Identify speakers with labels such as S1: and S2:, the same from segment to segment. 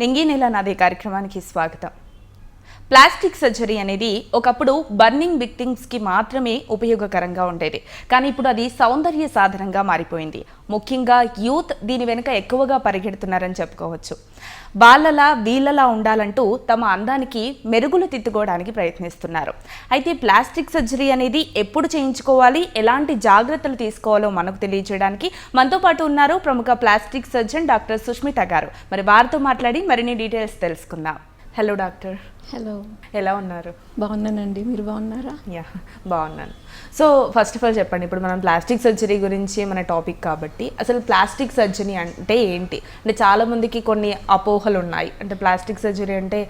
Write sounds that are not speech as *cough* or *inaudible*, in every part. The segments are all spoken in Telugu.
S1: నమస్తే నెల నాదే కార్యక్రమానికి స్వాగతం. ప్లాస్టిక్ సర్జరీ అనేది ఒకప్పుడు బర్నింగ్ విక్టిమ్స్కి మాత్రమే ఉపయోగకరంగా ఉండేది. కానీ ఇప్పుడు అది సౌందర్య సాధనంగా మారిపోయింది. ముఖ్యంగా యూత్ దీని వెనుక ఎక్కువగా పరిగెడుతున్నారని చెప్పుకోవచ్చు. వాళ్ళలా వీళ్ళలా ఉండాలంటూ తమ అందానికి మెరుగులు తిత్తుకోవడానికి ప్రయత్నిస్తున్నారు. అయితే ప్లాస్టిక్ సర్జరీ అనేది ఎప్పుడు చేయించుకోవాలి? ఎలాంటి జాగ్రత్తలు తీసుకోవాలో మనకు తెలియజేయడానికి మనతో పాటు ఉన్నారు ప్రముఖ ప్లాస్టిక్ సర్జన్ డాక్టర్ సుష్మిత గారు. మరి వారితో మాట్లాడి మరిన్ని డీటెయిల్స్ తెలుసుకుందాం. Hello doctor.
S2: హలో
S1: ఎలా ఉన్నారు?
S2: బాగున్నానండి. మీరు బాగున్నారా?
S1: యా బాగున్నాను. సో ఫస్ట్ ఆఫ్ ఆల్ చెప్పండి ఇప్పుడు మనం ప్లాస్టిక్ సర్జరీ గురించి మన టాపిక్ కాబట్టి అసలు ప్లాస్టిక్ సర్జరీ అంటే ఏంటి? అంటే చాలామందికి కొన్ని అపోహలు ఉన్నాయి. అంటే ప్లాస్టిక్ సర్జరీ అంటే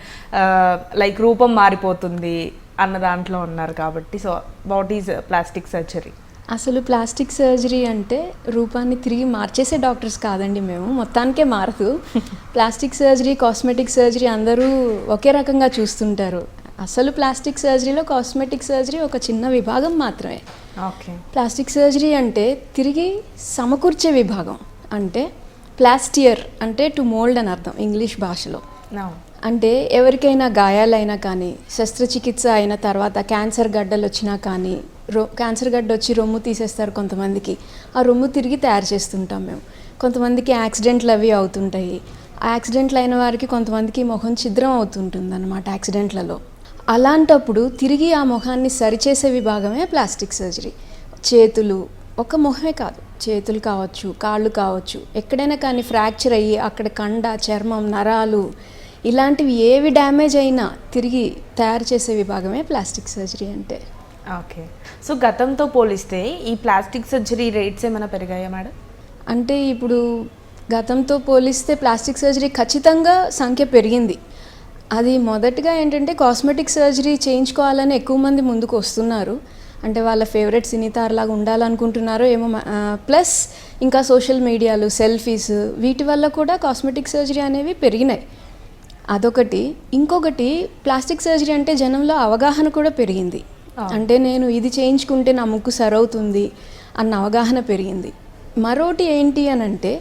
S1: లైక్ రూపం మారిపోతుంది అన్న దాంట్లో ఉన్నారు కాబట్టి. So what is plastic surgery
S2: అసలు ప్లాస్టిక్ సర్జరీ అంటే రూపాన్ని తిరిగి మార్చేసే డాక్టర్స్ కాదండి మేము. మొత్తానికే మారదు. ప్లాస్టిక్ సర్జరీ కాస్మెటిక్ సర్జరీ అందరూ ఒకే రకంగా చూస్తుంటారు. అసలు ప్లాస్టిక్ సర్జరీలో కాస్మెటిక్ సర్జరీ ఒక చిన్న విభాగం మాత్రమే.
S1: ఓకే.
S2: ప్లాస్టిక్ సర్జరీ అంటే తిరిగి సమకూర్చే విభాగం. అంటే ప్లాస్టియర్ అంటే టు మోల్డ్ అని అర్థం ఇంగ్లీష్ భాషలో. అంటే ఎవరికైనా గాయాలైనా కానీ శస్త్రచికిత్స అయిన తర్వాత క్యాన్సర్ గడ్డలు వచ్చినా కానీ రొ క్యాన్సర్ గడ్డ వచ్చి రొమ్ము తీసేస్తారు కొంతమందికి. ఆ రొమ్ము తిరిగి తయారు చేస్తుంటాం మేము. కొంతమందికి యాక్సిడెంట్లు అవి అవుతుంటాయి. ఆ యాక్సిడెంట్లు అయిన వారికి కొంతమందికి ముఖం ఛిద్రం అవుతుంటుంది అనమాట యాక్సిడెంట్లలో. అలాంటప్పుడు తిరిగి ఆ ముఖాన్ని సరిచేసే విభాగమే ప్లాస్టిక్ సర్జరీ. చేతులు ఒక ముఖమే కాదు. చేతులు కావచ్చు కాళ్ళు కావచ్చు ఎక్కడైనా కానీ ఫ్రాక్చర్ అయ్యి అక్కడ కండ చర్మం నరాలు ఇలాంటివి ఏవి డ్యామేజ్ అయినా తిరిగి తయారు చేసే విభాగమే ప్లాస్టిక్ సర్జరీ అంటే.
S1: ఓకే. సో గతంతో పోలిస్తే ఈ ప్లాస్టిక్ సర్జరీ రేట్స్ ఏమైనా పెరిగాయా మేడం?
S2: అంటే ఇప్పుడు గతంతో పోలిస్తే ప్లాస్టిక్ సర్జరీ ఖచ్చితంగా సంఖ్య పెరిగింది. అది మొదటగా ఏంటంటే కాస్మెటిక్ సర్జరీ చేయించుకోవాలని ఎక్కువ మంది ముందుకు వస్తున్నారు. అంటే వాళ్ళ ఫేవరెట్ సినీతార్లాగా ఉండాలనుకుంటున్నారో ఏమో ప్లస్ ఇంకా సోషల్ మీడియాలు సెల్ఫీస్ వీటి వల్ల కూడా కాస్మెటిక్ సర్జరీ అనేవి పెరిగినాయి. అదొకటి. ఇంకొకటి ప్లాస్టిక్ సర్జరీ అంటే జనంలో అవగాహన కూడా పెరిగింది. అంటే నేను ఇది చేయించుకుంటే నా ముక్కు సరవుతుంది అన్న అవగాహన పెరిగింది. మరోటి ఏంటి అని అంటే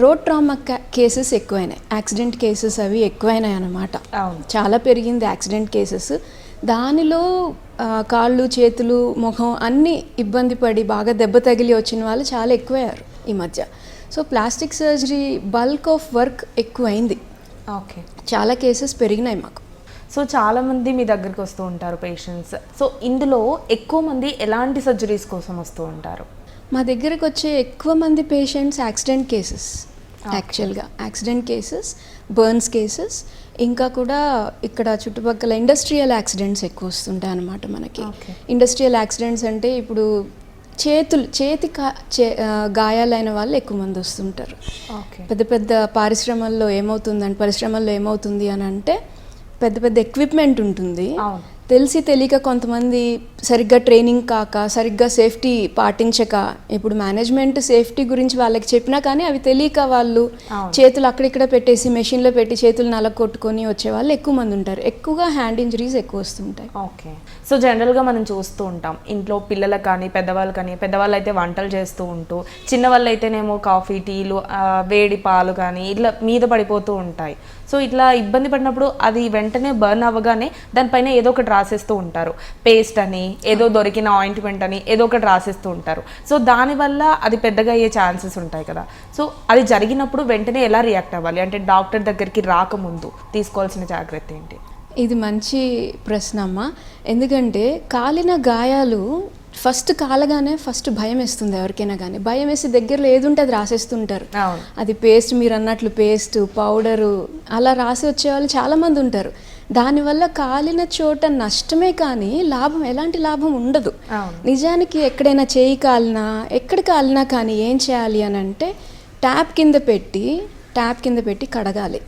S2: రోడ్ ట్రామా కేసెస్ ఎక్కువైనాయి. యాక్సిడెంట్ కేసెస్ అవి ఎక్కువైనాయి అన్నమాట.
S1: అవును.
S2: చాలా పెరిగింది యాక్సిడెంట్ కేసెస్ దానిలో కాళ్ళు చేతులు ముఖం అన్నీ ఇబ్బంది పడి బాగా దెబ్బ తగిలి వచ్చిన వాళ్ళు చాలా ఎక్కువయ్యారు ఈ మధ్య. So plastic surgery bulk of work ఎక్కువైంది.
S1: ఓకే.
S2: చాలా కేసెస్ పెరిగినాయి మాకు.
S1: సో చాలా మంది మీ దగ్గరికి వస్తూ ఉంటారు పేషెంట్స్ సో ఇందులో ఎక్కువ మంది ఎలాంటి సర్జరీస్ కోసం వస్తూ ఉంటారు?
S2: మా దగ్గరకు వచ్చే ఎక్కువ మంది పేషెంట్స్ యాక్సిడెంట్ కేసెస్ యాక్చువల్గా యాక్సిడెంట్ కేసెస్ బర్న్స్ కేసెస్ ఇంకా కూడా ఇక్కడ చుట్టుపక్కల ఇండస్ట్రియల్ యాక్సిడెంట్స్ ఎక్కువ వస్తుంటాయి అన్నమాట మనకి. ఇండస్ట్రియల్ యాక్సిడెంట్స్ అంటే ఇప్పుడు చేతులు చేతి కా చే ఆ, గాయాలైన వాళ్ళు ఎక్కువ మంది వస్తుంటారు. పెద్ద పెద్ద పారిశ్రమల్లో ఏమవుతుందంటే పరిశ్రమల్లో ఏమవుతుంది అని అంటే పెద్ద పెద్ద ఎక్విప్మెంట్ ఉంటుంది. తెలిసి తెలియక కొంతమంది సరిగ్గా ట్రైనింగ్ కాక సరిగ్గా సేఫ్టీ పాటించక ఇప్పుడు మేనేజ్మెంట్ సేఫ్టీ గురించి వాళ్ళకి చెప్పినా కానీ అవి తెలియక వాళ్ళు. చేతులు అక్కడిక్కడ పెట్టేసి మెషిన్లో పెట్టి చేతులు నలగ కొట్టుకొని వచ్చే వాళ్ళు ఎక్కువ మంది ఉంటారు. ఎక్కువగా హ్యాండ్ ఇంజరీస్ ఎక్కువ వస్తుంటాయి
S1: ఓకే. సో జనరల్గా మనం చూస్తూ ఉంటాం ఇంట్లో పిల్లలకు కానీ పెద్దవాళ్ళు కానీ పెద్దవాళ్ళు అయితే వంటలు చేస్తూ ఉంటూ చిన్నవాళ్ళు అయితేనేమో కాఫీ టీలు వేడి పాలు కానీ ఇట్లా మీద పడిపోతూ ఉంటాయి. సో ఇట్లా ఇబ్బంది పడినప్పుడు అది వెంటనే బర్న్ అవ్వగానే దానిపైన ఏదో ఒకటి రాసేస్తూ ఉంటారు. పేస్ట్ అని ఏదో దొరికిన ఆయింట్మెంట్ అని ఏదో ఒకటి రాసేస్తూ ఉంటారు. సో దానివల్ల అది పెద్దగా అయ్యే ఛాన్సెస్ ఉంటాయి కదా. సో అది జరిగినప్పుడు వెంటనే ఎలా రియాక్ట్ అవ్వాలి? అంటే డాక్టర్ దగ్గరికి రాకముందు తీసుకోవాల్సిన జాగ్రత్త ఏంటి?
S2: ఇది మంచి ప్రశ్న అమ్మ ఎందుకంటే కాలిన గాయాలు ఫస్ట్ కాలగానే ఫస్ట్ భయం వేస్తుంది ఎవరికైనా కానీ. భయం వేసి దగ్గరలో ఏది ఉంటే అది రాసేస్తుంటారు. అది పేస్ట్ మీరు అన్నట్లు పేస్ట్ పౌడరు అలా రాసి వచ్చేవాళ్ళు చాలామంది ఉంటారు. దానివల్ల కాలిన చోట నష్టమే కానీ లాభం ఎలాంటి లాభం ఉండదు. నిజానికి ఎక్కడైనా చేయి కాలినా ఎక్కడ కాలినా కానీ ఏం చేయాలి అని అంటే ట్యాప్ కింద పెట్టి ట్యాప్ కింద పెట్టి కడగాలి.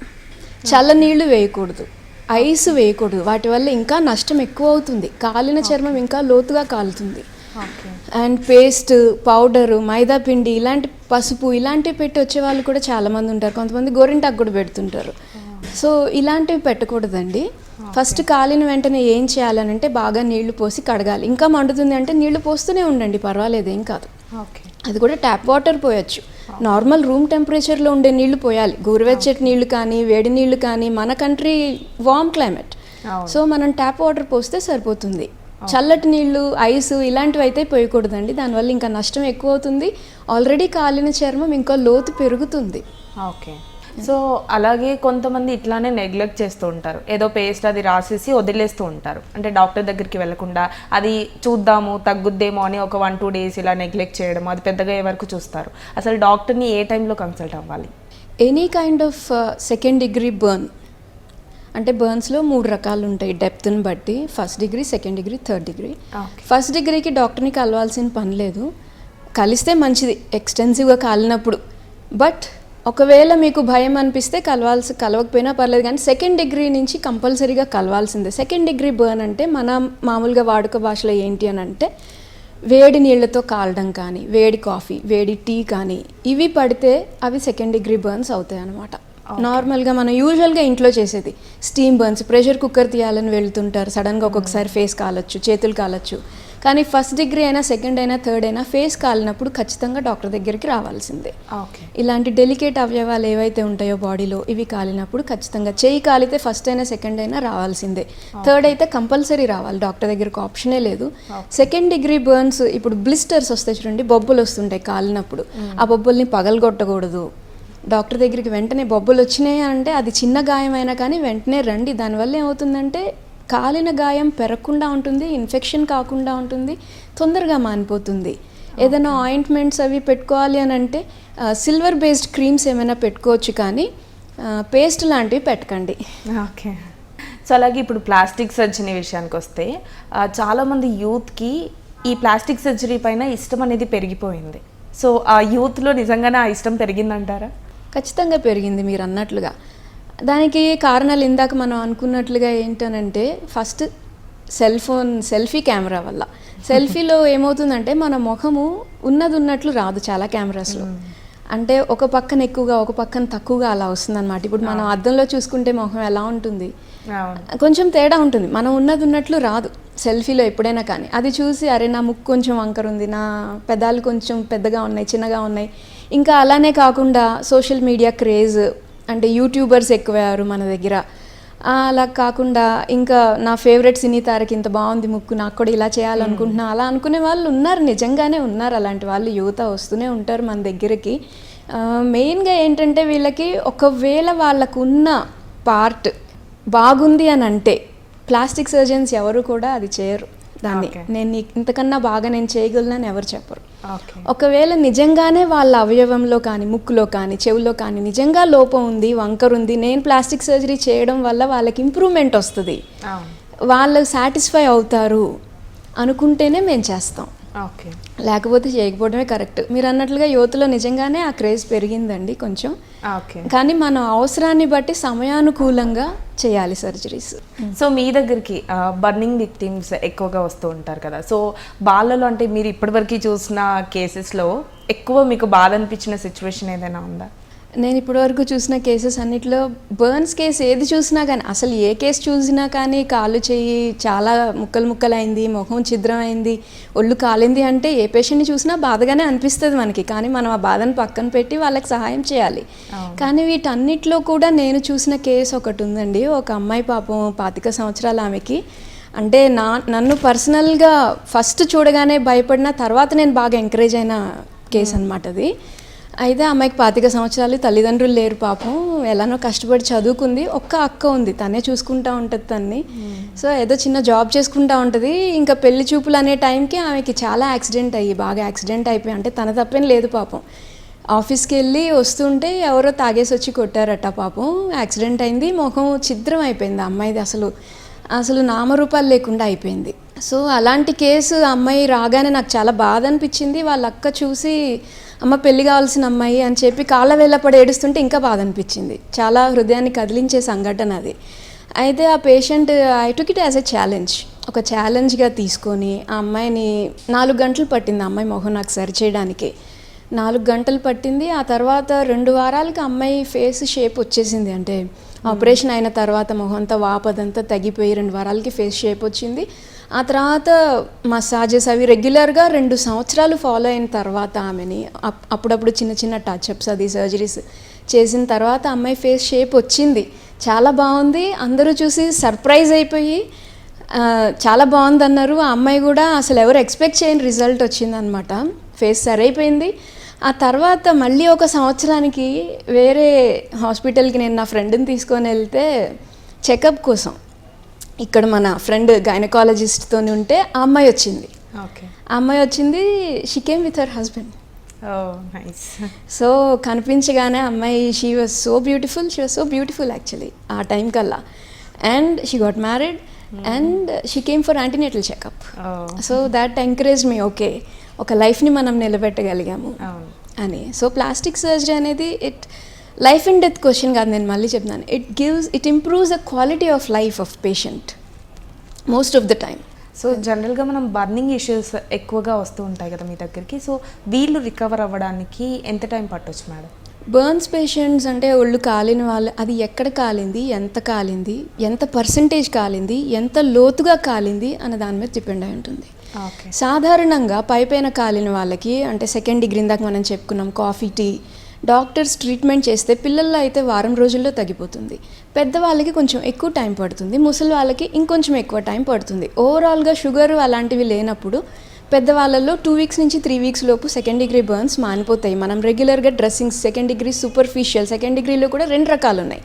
S2: చల్లనీళ్ళు వేయకూడదు. ఐస్ వేయకూడదు. వాటి వల్ల ఇంకా నష్టం ఎక్కువ అవుతుంది. కాలిన చర్మం ఇంకా లోతుగా కాలుతుంది. అండ్ పేస్ట్ పౌడరు మైదా పిండి ఇలాంటి పసుపు ఇలాంటివి పెట్టి వచ్చే వాళ్ళు కూడా చాలామంది ఉంటారు. కొంతమంది గోరింటాకు కూడా పెడుతుంటారు. సో ఇలాంటివి పెట్టకూడదండి. ఫస్ట్ కాలిన వెంటనే ఏం చేయాలనంటే బాగా నీళ్ళు పోసి కడగాలి. ఇంకా మండుతుంది అంటే నీళ్ళు పోస్తూనే ఉండండి పర్వాలేదు ఏం కాదు. అది కూడా ట్యాప్ వాటర్ పోయొచ్చు. నార్మల్ రూమ్ టెంపరేచర్లో ఉండే నీళ్ళు పోయాలి. గోరువెచ్చటి నీళ్ళు కానీ వేడి నీళ్ళు కానీ మన కంట్రీ వామ్ క్లైమేట్. సో మనం ట్యాప్ వాటర్ పోస్తే సరిపోతుంది. చల్లటి నీళ్ళు ఐస్ ఇలాంటివి అయితే పోయకూడదండి. దానివల్ల ఇంకా నష్టం ఎక్కువ అవుతుంది ఆల్రెడీ కాలిన చర్మం ఇంకా లోతు పెరుగుతుంది.
S1: ఓకే. సో అలాగే కొంతమంది ఇట్లానే నెగ్లెక్ట్ చేస్తూ ఉంటారు. ఏదో పేస్ట్ అది రాసేసి వదిలేస్తూ ఉంటారు. అంటే డాక్టర్ దగ్గరికి వెళ్ళకుండా అది చూద్దాము తగ్గుద్దేమో అని ఒక వన్ టూ డేస్ ఇలా నెగ్లెక్ట్ చేయడం అది పెద్దగా అయ్యే వరకు చూస్తారు. అసలు డాక్టర్ని ఏ టైంలో కన్సల్ట్ అవ్వాలి?
S2: Any kind of second degree burn. అంటే బర్న్స్లో మూడు రకాలు ఉంటాయి డెప్త్ని బట్టి. First degree second degree third degree first డిగ్రీకి డాక్టర్ని కలవాల్సిన పని లేదు. కలిస్తే మంచిది ఎక్స్టెన్సివ్గా కాలినప్పుడు. బట్ ఒకవేళ మీకు భయం అనిపిస్తే కలవాల్సి కలవకపోయినా పర్లేదు కానీ సెకండ్ డిగ్రీ నుంచి కంపల్సరీగా కలవాల్సిందే. సెకండ్ డిగ్రీ బర్న్ అంటే మన మామూలుగా వాడుక భాషలో ఏంటి అని అంటే వేడి నీళ్ళతో కాలడం కానీ వేడి కాఫీ వేడి టీ కానీ ఇవి పడితే అవి సెకండ్ డిగ్రీ బర్న్స్ అవుతాయి అన్నమాట నార్మల్గా మనం యూజువల్గా ఇంట్లో చేసేది. స్టీమ్ బర్న్స్ ప్రెషర్ కుక్కర్ తీయాలని వెళ్తుంటారు. సడన్గా ఒక్కొక్కసారి ఫేస్ కాలొచ్చు చేతులు కాలొచ్చు. కానీ ఫస్ట్ డిగ్రీ అయినా సెకండ్ అయినా థర్డ్ అయినా ఫేస్ కాలినప్పుడు ఖచ్చితంగా డాక్టర్ దగ్గరికి రావాల్సిందే.
S1: ఓకే
S2: ఇలాంటి డెలికేట్ అవయవాలు ఏవైతే ఉంటాయో బాడీలో ఇవి కాలినప్పుడు ఖచ్చితంగా చేయి కాలితే ఫస్ట్ అయినా సెకండ్ అయినా రావాల్సిందే. థర్డ్ అయితే కంపల్సరీ రావాలి. డాక్టర్ దగ్గరకు ఆప్షనే లేదు. సెకండ్ డిగ్రీ బర్న్స్ ఇప్పుడు బ్లిస్టర్స్ వస్తాయి చూడండి బొబ్బులు వస్తుంటాయి కాలినప్పుడు. ఆ బొబ్బుల్ని పగలగొట్టకూడదు. డాక్టర్ దగ్గరికి వెంటనే బొబ్బులు వచ్చినాయి అంటే అది చిన్న గాయం అయినా కానీ వెంటనే రండి. దానివల్ల ఏమవుతుందంటే కాలిన గాయం పెరగకుండా ఉంటుంది ఇన్ఫెక్షన్ కాకుండా ఉంటుంది తొందరగా మానిపోతుంది. ఏదైనా ఆయింట్మెంట్స్ అవి పెట్టుకోవాలి అని అంటే సిల్వర్ బేస్డ్ క్రీమ్స్ ఏమైనా పెట్టుకోవచ్చు కానీ పేస్ట్ లాంటివి పెట్టకండి.
S1: ఓకే. సో అలాగే ఇప్పుడు ప్లాస్టిక్ సర్జరీ విషయానికి వస్తే చాలామంది యూత్కి ఈ ప్లాస్టిక్ సర్జరీ పైన ఇష్టం అనేది పెరిగిపోయింది. సో ఆ యూత్లో నిజంగానే ఆ ఇష్టం పెరిగిందంటారా?
S2: ఖచ్చితంగా పెరిగింది మీరు అన్నట్లుగా. దానికి కారణాలు ఇందాక మనం అనుకున్నట్లుగా ఏంటనంటే first cell phone selfie camera వల్ల. సెల్ఫీలో ఏమవుతుందంటే మన ముఖము ఉన్నది ఉన్నట్లు రాదు చాలా కెమెరాస్లో. అంటే ఒక పక్కన ఎక్కువగా ఒక పక్కన తక్కువగా అలా వస్తుంది అనమాట ఇప్పుడు మనం అద్దంలో చూసుకుంటే ముఖం ఎలా ఉంటుంది? కొంచెం తేడా ఉంటుంది. మనం ఉన్నది ఉన్నట్లు రాదు సెల్ఫీలో ఎప్పుడైనా కానీ. అది చూసి అరే నా ముక్కు కొంచెం వంకర ఉంది నా పెదాలు కొంచెం పెద్దగా ఉన్నాయి చిన్నగా ఉన్నాయి ఇంకా అలానే కాకుండా సోషల్ మీడియా క్రేజ్ అంటే యూట్యూబర్స్ ఎక్కువయ్యారు మన దగ్గర. అలా కాకుండా ఇంకా నా ఫేవరెట్ సినీ తారకి ఇంత బాగుంది ముక్కు నాకు కూడా ఇలా చేయాలనుకుంటున్నా అలా అనుకునే వాళ్ళు ఉన్నారు నిజంగానే ఉన్నారు. అలాంటి వాళ్ళు యువత వస్తూనే ఉంటారు మన దగ్గరికి. మెయిన్గా ఏంటంటే వీళ్ళకి ఒకవేళ వాళ్ళకు ఉన్న పార్ట్ బాగుంది అని అంటే ప్లాస్టిక్ సర్జన్స్ ఎవరు కూడా అది చేయరు. దాన్ని. నేను నీకు ఇంతకన్నా బాగా నేను చేయగలనని ఎవరు చెప్పరు. ఒకవేళ నిజంగానే వాళ్ళ అవయవంలో కానీ ముక్కులో కానీ చెవులో కానీ నిజంగా లోపం ఉంది వంకర ఉంది నేను ప్లాస్టిక్ సర్జరీ చేయడం వల్ల వాళ్ళకి ఇంప్రూవ్మెంట్ వస్తుంది. వాళ్ళు సాటిస్ఫై అవుతారు అనుకుంటేనే మేము చేస్తాం. లేకపోతే చేయకపోవడమే కరెక్ట్. మీరు అన్నట్లుగా యువతలో నిజంగానే ఆ క్రేజ్ పెరిగిందండి కొంచెం.
S1: ఓకే.
S2: కానీ మన అవసరాన్ని బట్టి సమయానుకూలంగా చేయాలి సర్జరీస్.
S1: సో మీ దగ్గరికి బర్నింగ్ విక్టిమ్స్ ఎక్కువగా వస్తూ ఉంటారు కదా. సో బాలలో అంటే మీరు ఇప్పటివరకు చూసిన కేసెస్లో ఎక్కువ మీకు బాధ అనిపించిన సిచ్యువేషన్ ఏదైనా ఉందా?
S2: నేను ఇప్పటివరకు చూసిన కేసెస్ అన్నిట్లో బర్న్స్ కేసు ఏది చూసినా కానీ అసలు ఏ కేసు చూసినా కానీ కాళ్ళు చెయ్యి చాలా ముక్కలు ముక్కలైంది ముఖం ఛిద్రమైంది ఒళ్ళు కాలింది అంటే ఏ పేషెంట్ని చూసినా బాధగానే అనిపిస్తుంది మనకి. కానీ మనం ఆ బాధను పక్కన పెట్టి వాళ్ళకి సహాయం చేయాలి. కానీ వీటన్నిటిలో కూడా నేను చూసిన కేసు ఒకటి ఉందండి. ఒక అమ్మాయి పాపం పాతిక సంవత్సరాల ఆమెకి. అంటే నా నన్ను పర్సనల్గా ఫస్ట్ చూడగానే భయపడిన తర్వాత నేను బాగా ఎంకరేజ్ అయిన కేసు అనమాట అది. అయితే అమ్మాయికి పాతిక సంవత్సరాలు తల్లిదండ్రులు లేరు పాపం. ఎలానో కష్టపడి చదువుకుంది. ఒక్క అక్క ఉంది. తనే చూసుకుంటా ఉంటుంది తన్ని. సో ఏదో చిన్న జాబ్ చేసుకుంటా ఉంటుంది. ఇంకా పెళ్ళి చూపులు అనే టైంకి ఆమెకి చాలా యాక్సిడెంట్ అయ్యి బాగా యాక్సిడెంట్ అయిపోయి అంటే తన తప్పేం లేదు పాపం. ఆఫీస్కి వెళ్ళి వస్తుంటే ఎవరో తాగేసి వచ్చి కొట్టారట పాపం. యాక్సిడెంట్ అయింది. ముఖం ఛిద్రం అయిపోయింది అమ్మాయిది అసలు. అసలు నామరూపాలు లేకుండా అయిపోయింది. సో అలాంటి కేసు అమ్మాయి రాగానే నాకు చాలా బాధ అనిపించింది. వాళ్ళ అక్క చూసి అమ్మ పెళ్ళి కావాల్సిన అమ్మాయి అని చెప్పి కాళ్ళ వేళ్ళపడి ఏడుస్తుంటే ఇంకా బాధ అనిపించింది. చాలా హృదయాన్ని కదిలించే సంఘటన అది. అయితే ఆ patient I took it as a challenge ఒక ఛాలెంజ్గా తీసుకొని ఆ అమ్మాయిని నాలుగు గంటలు పట్టింది ఆ అమ్మాయి మొహం నాకు సరి చేయడానికి నాలుగు గంటలు పట్టింది. ఆ తర్వాత రెండు వారాలకి అమ్మాయి ఫేస్ షేప్ వచ్చేసింది. అంటే ఆపరేషన్ అయిన తర్వాత మొహం అంతా వాపదంతా తగ్గిపోయి రెండు వారాలకి ఫేస్ షేప్ వచ్చింది. ఆ తర్వాత మసాజెస్ అవి రెగ్యులర్గా రెండు సంవత్సరాలు ఫాలో అయిన తర్వాత ఆమెని అప్- అప్పుడప్పుడు చిన్న చిన్న టచ్అప్స్ అది సర్జరీస్ చేసిన తర్వాత అమ్మాయి ఫేస్ షేప్ వచ్చింది. చాలా బాగుంది. అందరూ చూసి సర్ప్రైజ్ అయిపోయి చాలా బాగుంది అన్నారు ఆ అమ్మాయి కూడా అసలు ఎవరు ఎక్స్పెక్ట్ చేయని రిజల్ట్ వచ్చిందనమాట ఫేస్ సరైపోయింది. ఆ తర్వాత మళ్ళీ ఒక సంవత్సరానికి వేరే హాస్పిటల్కి నేను నా ఫ్రెండ్ని తీసుకొని వెళ్తే చెకప్ కోసం ఇక్కడ మన ఫ్రెండ్ గైనకాలజిస్ట్తో ఉంటే ఆ అమ్మాయి వచ్చింది.
S1: ఓకే
S2: ఆ అమ్మాయి వచ్చింది she came with her husband so కనిపించగానే అమ్మాయి she was so beautiful she was so beautiful actually ఆ టైం కల్లా. And she got married and she came for antenatal checkup so that encourage me okay ఒక లైఫ్ని మనం నిలబెట్టగలిగాము
S1: అవును
S2: అని. సో ప్లాస్టిక్ సర్జరీ అనేది it life and death question కాదు నేను మళ్ళీ చెప్తున్నాను. It gives it improves the quality of life of patient most of the time
S1: so జనరల్గా మనం బర్నింగ్ ఇష్యూస్ ఎక్కువగా వస్తూ ఉంటాయి కదా మీ దగ్గరికి. సో వీళ్ళు రికవర్ అవ్వడానికి ఎంత టైం పట్టొచ్చు మేడం
S2: బర్న్స్ పేషెంట్స్ అంటే ఒళ్ళు కాలిన వాళ్ళు అది ఎక్కడ కాలింది ఎంత కాలింది ఎంత పర్సంటేజ్ కాలింది ఎంత లోతుగా కాలింది అన్న దాని మీద డిపెండ్ అయి ఉంటుంది.
S1: ఓకే
S2: సాధారణంగా పైపైన కాలిన వాళ్ళకి అంటే సెకండ్ డిగ్రీ ఇందాక మనం చెప్పుకున్నాం కాఫీ టీ డాక్టర్స్ ట్రీట్మెంట్ చేస్తే పిల్లల్లో అయితే వారం రోజుల్లో తగ్గిపోతుంది. పెద్దవాళ్ళకి కొంచెం ఎక్కువ టైం పడుతుంది. ముసలి వాళ్ళకి ఇంకొంచెం ఎక్కువ టైం పడుతుంది. ఓవరాల్గా షుగర్ అలాంటివి లేనప్పుడు పెద్దవాళ్ళల్లో టూ వీక్స్ నుంచి త్రీ వీక్స్ లోపు సెకండ్ డిగ్రీ బర్న్స్ మానిపోతాయి. మనం రెగ్యులర్గా dressings second degree superficial second డిగ్రీలో కూడా రెండు రకాలు ఉన్నాయి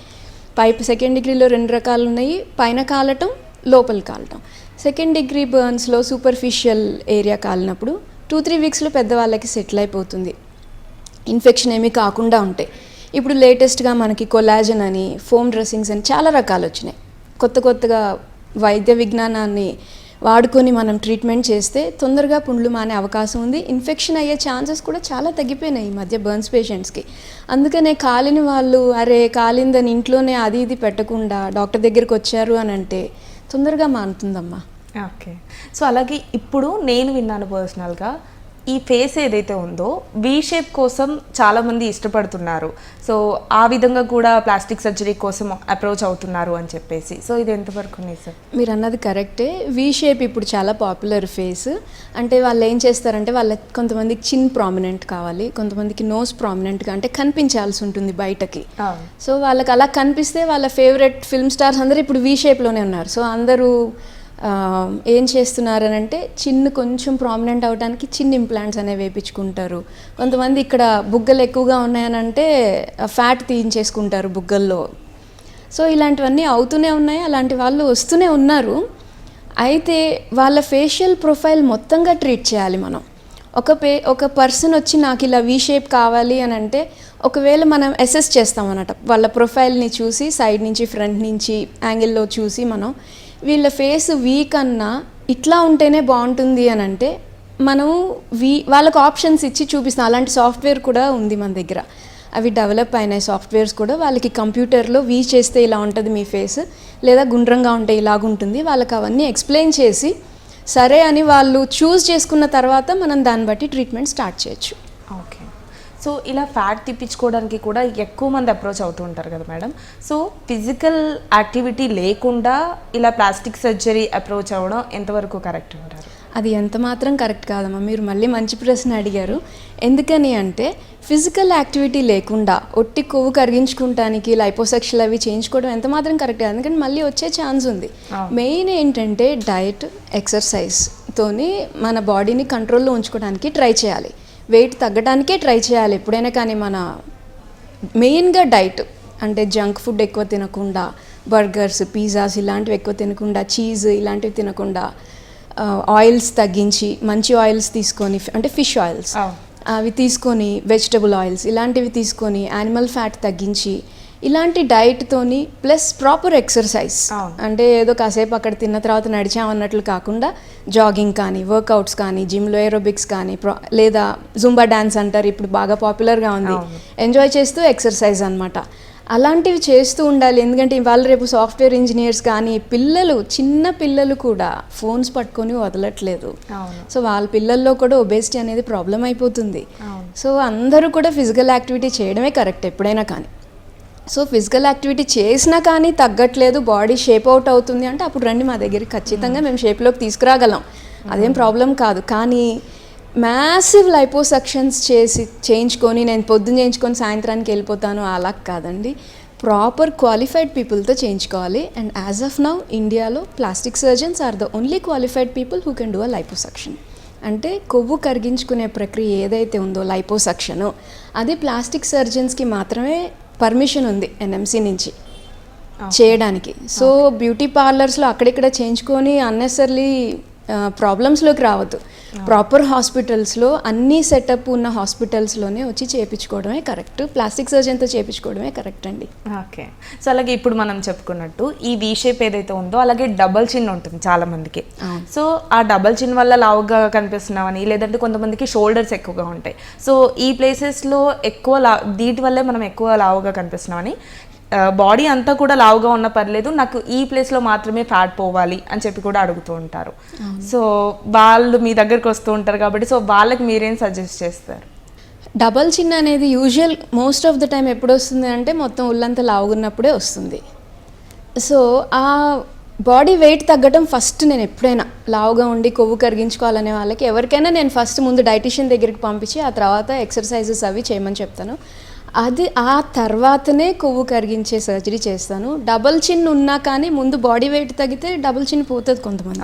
S2: పైప్ సెకండ్ డిగ్రీలో రెండు రకాలు ఉన్నాయి పైన కాలటం లోపల కాలటం. సెకండ్ డిగ్రీ బర్న్స్లో సూపర్ఫిషియల్ ఏరియా కాలినప్పుడు టూ త్రీ వీక్స్లో పెద్దవాళ్ళకి సెటిల్ అయిపోతుంది. ఇన్ఫెక్షన్ ఏమీ కాకుండా ఉంటాయి. ఇప్పుడు లేటెస్ట్గా మనకి కొలాజన్ అని ఫోమ్ డ్రెస్సింగ్స్ అని చాలా రకాలు వచ్చినాయి. కొత్త కొత్తగా వైద్య విజ్ఞానాన్ని వాడుకొని మనం ట్రీట్మెంట్ చేస్తే తొందరగా పుండ్లు మానే అవకాశం ఉంది. ఇన్ఫెక్షన్ అయ్యే ఛాన్సెస్ కూడా చాలా తగ్గిపోయినాయి ఈ మధ్య బర్న్స్ పేషెంట్స్కి. అందుకనే కాలిన వాళ్ళు అరే కాలిందని ఇంట్లోనే అది ఇది పెట్టకుండా డాక్టర్ దగ్గరికి వచ్చారు అని అంటే తొందరగా మానుతుందమ్మా.
S1: ఓకే. సో అలాగే ఇప్పుడు నేను విన్నాను పర్సనల్గా ఈ ఫేస్ ఏదైతే ఉందో వీ షేప్ కోసం చాలామంది ఇష్టపడుతున్నారు. సో ఆ విధంగా కూడా ప్లాస్టిక్ సర్జరీ కోసం అప్రోచ్ అవుతున్నారు అని చెప్పేసి. సో ఇది ఎంతవరకు ఉన్నాయి సార్
S2: మీరు అన్నది కరెక్టే. వీ షేప్ ఇప్పుడు చాలా పాపులర్ ఫేస్ అంటే వాళ్ళు ఏం చేస్తారంటే వాళ్ళ కొంతమందికి చిన్ ప్రామినెంట్ కావాలి కొంతమందికి నోస్ ప్రామినెంట్గా అంటే కనిపించాల్సి ఉంటుంది బయటకి. సో వాళ్ళకి అలా కనిపిస్తే వాళ్ళ ఫేవరెట్ ఫిల్మ్ స్టార్స్ అందరూ ఇప్పుడు వీ షేప్లోనే ఉన్నారు. సో అందరూ ఏం చేస్తున్నారనంటే అంటే కొంచెం ప్రామినెంట్ అవడానికి చిన్న ఇంప్లాంట్స్ అనేవి వేయించుకుంటారు కొంతమంది ఇక్కడ బుగ్గలు ఎక్కువగా ఉన్నాయనంటే ఫ్యాట్ తీయించేసుకుంటారు బుగ్గల్లో. సో ఇలాంటివన్నీ అవుతూనే ఉన్నాయి అలాంటి వాళ్ళు వస్తూనే ఉన్నారు. అయితే వాళ్ళ ఫేషియల్ ప్రొఫైల్ మొత్తంగా ట్రీట్ చేయాలి మనం. ఒక పే ఒక పర్సన్ వచ్చి నాకు ఇలా వీ షేప్ కావాలి అని అంటే ఒకవేళ మనం అసెస్ చేస్తాం అన్నమాట వాళ్ళ ప్రొఫైల్ని చూసి సైడ్ నుంచి ఫ్రంట్ నుంచి యాంగిల్లో చూసి మనం వీళ్ళ ఫేస్ వీక్ అన్నా ఇట్లా ఉంటేనే బాగుంటుంది అని అంటే మనం వీ వాళ్ళకు ఆప్షన్స్ ఇచ్చి చూపిస్తాం అలాంటి సాఫ్ట్వేర్ కూడా ఉంది మన దగ్గర. అవి డెవలప్ అయినాయి. సాఫ్ట్వేర్స్ కూడా వాళ్ళకి కంప్యూటర్లో వీ చేస్తే ఇలా ఉంటుంది మీ ఫేస్ లేదా గుండ్రంగా ఉంటే ఇలాగుంటుంది వాళ్ళకి అవన్నీ ఎక్స్ప్లెయిన్ చేసి సరే అని వాళ్ళు చూస్ చేసుకున్న తర్వాత మనం దాన్ని బట్టి ట్రీట్మెంట్ స్టార్ట్ చేయొచ్చు.
S1: ఓకే. సో ఇలా ఫ్యాట్ తిప్పించుకోవడానికి కూడా ఎక్కువ మంది అప్రోచ్ అవుతూ ఉంటారు కదా మేడం. సో ఫిజికల్ యాక్టివిటీ లేకుండా ఇలా ప్లాస్టిక్ సర్జరీ అప్రోచ్ అవ్వడం ఎంతవరకు కరెక్ట్ అంటారు?
S2: అది ఎంత మాత్రం కరెక్ట్ కాదమ్మా. మీరు మళ్ళీ మంచి ప్రశ్న అడిగారు. ఎందుకని అంటే ఫిజికల్ యాక్టివిటీ లేకుండా ఒట్టి కొవ్వు కరిగించుకుంటానికి లైపోసెక్షల్ అవి చేయించుకోవడం ఎంత మాత్రం కరెక్ట్ కాదు. ఎందుకంటే మళ్ళీ వచ్చే ఛాన్స్ ఉంది. మెయిన్ ఏంటంటే డైట్ ఎక్సర్సైజ్ తోని మన బాడీని కంట్రోల్లో ఉంచుకోవడానికి ట్రై చేయాలి. వెయిట్ తగ్గడానికే ట్రై చేయాలి ఎప్పుడైనా కానీ మన మెయిన్గా డైట్ అంటే జంక్ ఫుడ్ ఎక్కువ తినకుండా బర్గర్స్ పిజ్జాస్ ఇలాంటివి ఎక్కువ తినకుండా చీజ్ ఇలాంటివి తినకుండా ఆయిల్స్ తగ్గించి మంచి ఆయిల్స్ తీసుకొని అంటే ఫిష్ ఆయిల్స్. అవి తీసుకొని వెజిటబుల్ ఆయిల్స్ ఇలాంటివి తీసుకొని యానిమల్ ఫ్యాట్ తగ్గించి ఇలాంటి డైట్తోని ప్లస్ ప్రాపర్ ఎక్సర్సైజ్. అంటే ఏదో కాసేపు అక్కడ తిన్న తర్వాత నడిచామన్నట్లు కాకుండా జాగింగ్ కానీ వర్కౌట్స్ కానీ జిమ్లో ఏరోబిక్స్ కానీ లేదా జుంబా డాన్స్ అంటారు ఇప్పుడు బాగా పాపులర్గా ఉంది. ఎంజాయ్ చేస్తూ ఎక్సర్సైజ్ అన్నమాట. అలాంటివి చేస్తూ ఉండాలి. ఎందుకంటే ఇవాళ రేపు సాఫ్ట్వేర్ ఇంజనీర్స్ కానీ పిల్లలు చిన్న పిల్లలు కూడా ఫోన్స్ పట్టుకొని వదలట్లేదు. సో వాళ్ళ పిల్లల్లో కూడా ఒబేసిటీ అనేది ప్రాబ్లం అయిపోతుంది. సో అందరూ కూడా ఫిజికల్ యాక్టివిటీ చేయడమే కరెక్ట్ ఎప్పుడైనా కానీ. సో ఫిజికల్ యాక్టివిటీ చేసినా కానీ తగ్గట్లేదు బాడీ షేప్ అవుట్ అవుతుంది అంటే అప్పుడు రండి మా దగ్గరికి. ఖచ్చితంగా మేము షేప్లోకి తీసుకురాగలం. అదేం ప్రాబ్లం కాదు. కానీ మ్యాసివ్ లైపోసక్షన్స్ చేసి చేయించుకొని నేను పొద్దున్న చేయించుకొని సాయంత్రానికి వెళ్ళిపోతాను అలా కాదండి. ప్రాపర్ క్వాలిఫైడ్ పీపుల్తో చేయించుకోవాలి. అండ్ యాజ్ ఆఫ్ నౌ ఇండియాలో plastic surgeons are the only qualified people who can do a liposuction. అంటే కొవ్వు కరిగించుకునే ప్రక్రియ ఏదైతే ఉందో లైపోసక్షన్ అది ప్లాస్టిక్ సర్జన్స్కి మాత్రమే పర్మిషన్ ఉంది ఎన్ఎంసి నుంచి చేయడానికి. సో బ్యూటీ పార్లర్స్లో అక్కడిక్కడ చేయించుకొని అన్నెసర్లీ ప్రాబ్లమ్స్లోకి రావద్దు. ప్రాపర్ హాస్పిటల్స్లో అన్ని సెటప్ ఉన్న హాస్పిటల్స్లోనే వచ్చి చేయించుకోవడమే కరెక్ట్. ప్లాస్టిక్ సర్జన్తో చేయించుకోవడమే కరెక్ట్ అండి.
S1: ఓకే. సో అలాగే ఇప్పుడు మనం చెప్పుకున్నట్టు ఈ వీ షేప్ ఏదైతే ఉందో అలాగే డబల్ చిన్ ఉంటుంది చాలా మందికి. సో ఆ డబల్ చిన్ వల్ల లావుగా కనిపిస్తున్నామని లేదంటే కొంతమందికి షోల్డర్స్ ఎక్కువగా ఉంటాయి. సో ఈ ప్లేసెస్లో ఎక్కువ లా వీటి వల్లే మనం ఎక్కువ లావుగా కనిపిస్తున్నామని బాడీ అంతా కూడా లావుగా ఉన్న పర్లేదు నాకు ఈ ప్లేస్లో మాత్రమే ఫ్యాట్ పోవాలి అని చెప్పి కూడా అడుగుతూ ఉంటారు. సో వాళ్ళు మీ దగ్గరకు వస్తూ ఉంటారు కాబట్టి సో వాళ్ళకి మీరేం సజెస్ట్ చేస్తారు?
S2: డబల్ చిన్ అనేది usual most of the time ఎప్పుడు వస్తుంది అంటే మొత్తం ఒళ్ళంతా లావుగున్నప్పుడే వస్తుంది. సో ఆ బాడీ వెయిట్ తగ్గడం ఫస్ట్ నేను ఎప్పుడైనా లావుగా ఉండి కొవ్వు కరిగించుకోవాలనే వాళ్ళకి ఎవరికైనా నేను ఫస్ట్ ముందు డైటిషియన్ దగ్గరికి పంపించి ఆ తర్వాత ఎక్సర్సైజెస్ అవి చేయమని చెప్తాను. అది ఆ తర్వాతనే కొవ్వు కరిగించే సర్జరీ చేస్తాను. డబల్ చిన్ ఉన్నా కానీ ముందు బాడీ వెయిట్ తగ్గితే డబుల్ చిన్ పోతుంది కొంతమంది.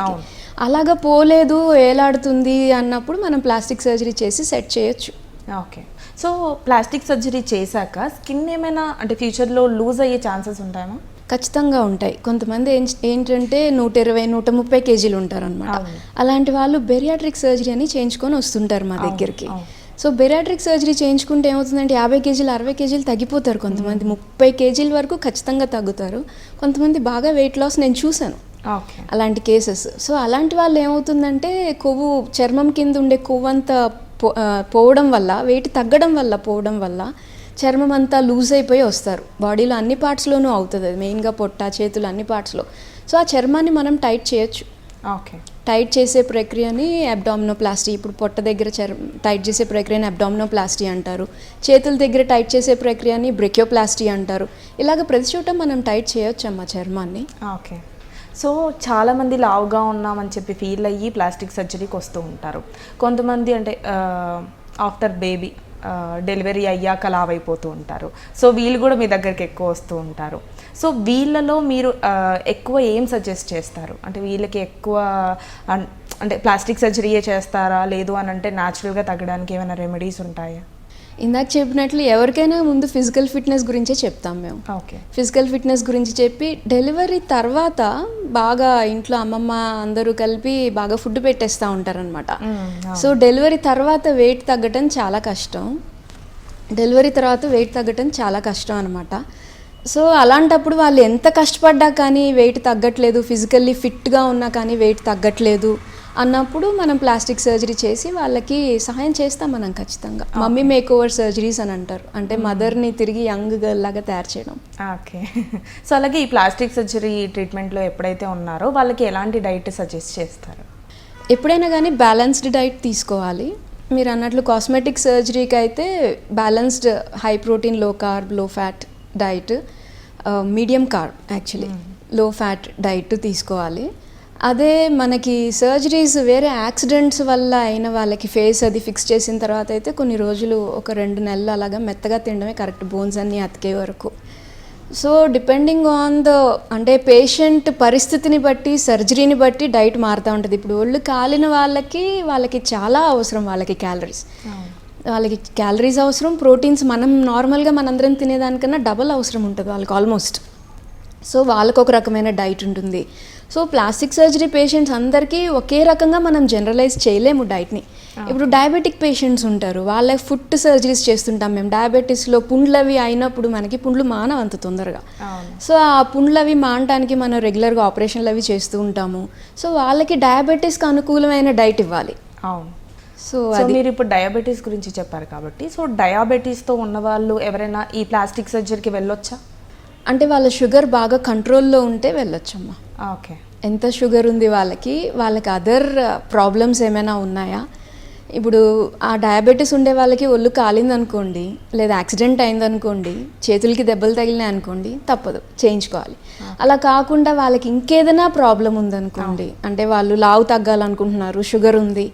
S2: అలాగా పోలేదు ఏలాడుతుంది అన్నప్పుడు మనం ప్లాస్టిక్ సర్జరీ చేసి సెట్ చేయొచ్చు.
S1: ఓకే. సో ప్లాస్టిక్ సర్జరీ చేశాక స్కిన్ ఏమైనా అంటే ఫ్యూచర్లో లూజ్ అయ్యే ఛాన్సెస్ ఉంటాయా
S2: ఖచ్చితంగా ఉంటాయి. కొంతమంది ఏం ఏంటంటే నూట ఇరవై నూట ముప్పై కేజీలు ఉంటారు అనమాట. అలాంటి వాళ్ళు బెరియాట్రిక్ సర్జరీ అని చేయించుకొని వస్తుంటారు మా దగ్గరికి. సో బెరియాట్రిక్ సర్జరీ చేయించుకుంటే ఏమవుతుందంటే యాభై కేజీలు అరవై కేజీలు తగ్గిపోతారు కొంతమంది. ముప్పై కేజీల వరకు ఖచ్చితంగా తగ్గుతారు. కొంతమంది బాగా వెయిట్ లాస్ నేను చూశాను. అలాంటి కేసెస్ సో అలాంటి వాళ్ళు ఏమవుతుందంటే కొవ్వు చర్మం కింద ఉండే కొవ్వు అంతా పోవడం వల్ల వెయిట్ తగ్గడం వల్ల పోవడం వల్ల చర్మం అంతా లూజ్ అయిపోయి వస్తారు. బాడీలో అన్ని పార్ట్స్లోనూ అవుతుంది. అది మెయిన్గా పొట్ట చేతులు అన్ని పార్ట్స్లో సో ఆ చర్మాన్ని మనం టైట్ చేయొచ్చు.
S1: ఓకే.
S2: టైట్ చేసే ప్రక్రియని అబ్డామినోప్లాస్టీ ఇప్పుడు పొట్ట దగ్గర చర్ టైట్ చేసే ప్రక్రియని అబ్డామినోప్లాస్టీ అంటారు. చేతుల దగ్గర టైట్ చేసే ప్రక్రియని బ్రెక్యోప్లాస్టీ అంటారు. ఇలాగ ప్రతి చోట మనం టైట్ చేయొచ్చమ్మా చర్మాన్ని?
S1: ఓకే. సో చాలామంది లావుగా ఉన్నామని చెప్పి ఫీల్ అయ్యి ప్లాస్టిక్ సర్జరీకి వస్తూ ఉంటారు. కొంతమంది అంటే ఆఫ్టర్ బేబీ డెలివరీ అయ్యాక లావైపోతూ అయిపోతూ ఉంటారు. సో వీళ్ళు కూడా మీ దగ్గరికి ఎక్కువ వస్తూ ఉంటారు. సో వీళ్ళలో మీరు ఎక్కువ ఏం సజెస్ట్ చేస్తారు? అంటే వీళ్ళకి ఎక్కువ అంటే ప్లాస్టిక్ సర్జరీయే చేస్తారా? లేదు అని అంటే న్యాచురల్గా తగ్గడానికి ఏమైనా రెమెడీస్ ఉంటాయా?
S2: ఇందాక చెప్పినట్లు ఎవరికైనా ముందు ఫిజికల్ ఫిట్నెస్ గురించే చెప్తాం మేము.
S1: ఓకే.
S2: ఫిజికల్ ఫిట్నెస్ గురించి చెప్పి డెలివరీ తర్వాత బాగా ఇంట్లో అమ్మమ్మ అందరూ కలిపి బాగా ఫుడ్ పెట్టేస్తూ ఉంటారనమాట సో డెలివరీ తర్వాత వెయిట్ తగ్గటం చాలా కష్టం. డెలివరీ తర్వాత వెయిట్ తగ్గటం చాలా కష్టం అనమాట సో అలాంటప్పుడు వాళ్ళు ఎంత కష్టపడ్డా కానీ వెయిట్ తగ్గట్లేదు ఫిజికల్లీ ఫిట్గా ఉన్నా కానీ వెయిట్ తగ్గట్లేదు అన్నప్పుడు మనం ప్లాస్టిక్ సర్జరీ చేసి వాళ్ళకి సహాయం చేస్తాం మనం ఖచ్చితంగా. మమ్మీ మేక్ ఓవర్ సర్జరీస్ అని అంటారు. అంటే మదర్ని తిరిగి యంగ్ గర్ల్ లాగా తయారు చేయడం.
S1: ఓకే సో *laughs* అలాగే ఈ ప్లాస్టిక్ సర్జరీ ట్రీట్మెంట్లో ఎప్పుడైతే ఉన్నారో వాళ్ళకి ఎలాంటి డైట్ సజెస్ట్ చేస్తారు?
S2: ఎప్పుడైనా కానీ బ్యాలెన్స్డ్ డైట్ తీసుకోవాలి. మీరు అన్నట్లు కాస్మెటిక్ సర్జరీకి అయితే బ్యాలెన్స్డ్ హై ప్రోటీన్లో కార్బ్లో fat diet medium carb actually low fat diet తీసుకోవాలి. అదే మనకి సర్జరీస్ వేరే యాక్సిడెంట్స్ వల్ల అయిన వాళ్ళకి ఫేస్ అది ఫిక్స్ చేసిన తర్వాత అయితే కొన్ని రోజులు ఒక రెండు నెలలు అలాగా మెత్తగా తినడమే కరెక్ట్ బోన్స్ అన్నీ అతికే వరకు. సో డిపెండింగ్ ఆన్ ద అంటే పేషెంట్ పరిస్థితిని బట్టి సర్జరీని బట్టి డైట్ మారుతూ ఉంటుంది. ఇప్పుడు ఒళ్ళు కాలిన వాళ్ళకి వాళ్ళకి చాలా అవసరం వాళ్ళకి క్యాలరీస్ వాళ్ళకి క్యాలరీస్ అవసరం ప్రోటీన్స్ మనం నార్మల్గా మనందరం తినేదానికన్నా డబల్ అవసరం ఉంటుంది వాళ్ళకి ఆల్మోస్ట్ సో వాళ్ళకు ఒక రకమైన డైట్ ఉంటుంది. సో ప్లాస్టిక్ సర్జరీ పేషెంట్స్ అందరికీ ఒకే రకంగా మనం జనరలైజ్ చేయలేము డైట్ని ఇప్పుడు డయాబెటిక్ పేషెంట్స్ ఉంటారు వాళ్ళ ఫుడ్ సర్జరీస్ చేస్తుంటాం మేము. డయాబెటీస్లో పుండ్లు అవి అయినప్పుడు మనకి పుండ్లు మానవ అంత తొందరగా. సో ఆ పుండ్లు అవి మానటానికి మనం రెగ్యులర్గా ఆపరేషన్లు అవి చేస్తూ ఉంటాము. సో వాళ్ళకి డయాబెటీస్కి అనుకూలమైన డైట్ ఇవ్వాలి.
S1: అవును.
S2: సో అది
S1: మీరు ఇప్పుడు డయాబెటీస్ గురించి చెప్పారు కాబట్టి సో డయాబెటీస్తో ఉన్న వాళ్ళు ఎవరైనా ఈ ప్లాస్టిక్ సర్జరీకి వెళ్ళొచ్చా?
S2: అంటే వాళ్ళ షుగర్ బాగా కంట్రోల్లో ఉంటే వెళ్ళొచ్చమ్మా.
S1: ఓకే
S2: ఎంత షుగర్ ఉంది వాళ్ళకి వాళ్ళకి అదర్ ప్రాబ్లమ్స్ ఏమైనా ఉన్నాయా? ఇప్పుడు ఆ డయాబెటీస్ ఉండే వాళ్ళకి ఒళ్ళు కాలిందనుకోండి లేదా యాక్సిడెంట్ అయిందనుకోండి చేతులకి దెబ్బలు తగిలినాయి అనుకోండి తప్పదు చేయించుకోవాలి. అలా కాకుండా వాళ్ళకి ఇంకేదైనా ప్రాబ్లం ఉందనుకోండి అంటే వాళ్ళు లావు తగ్గాలనుకుంటున్నారు షుగర్ ఉంది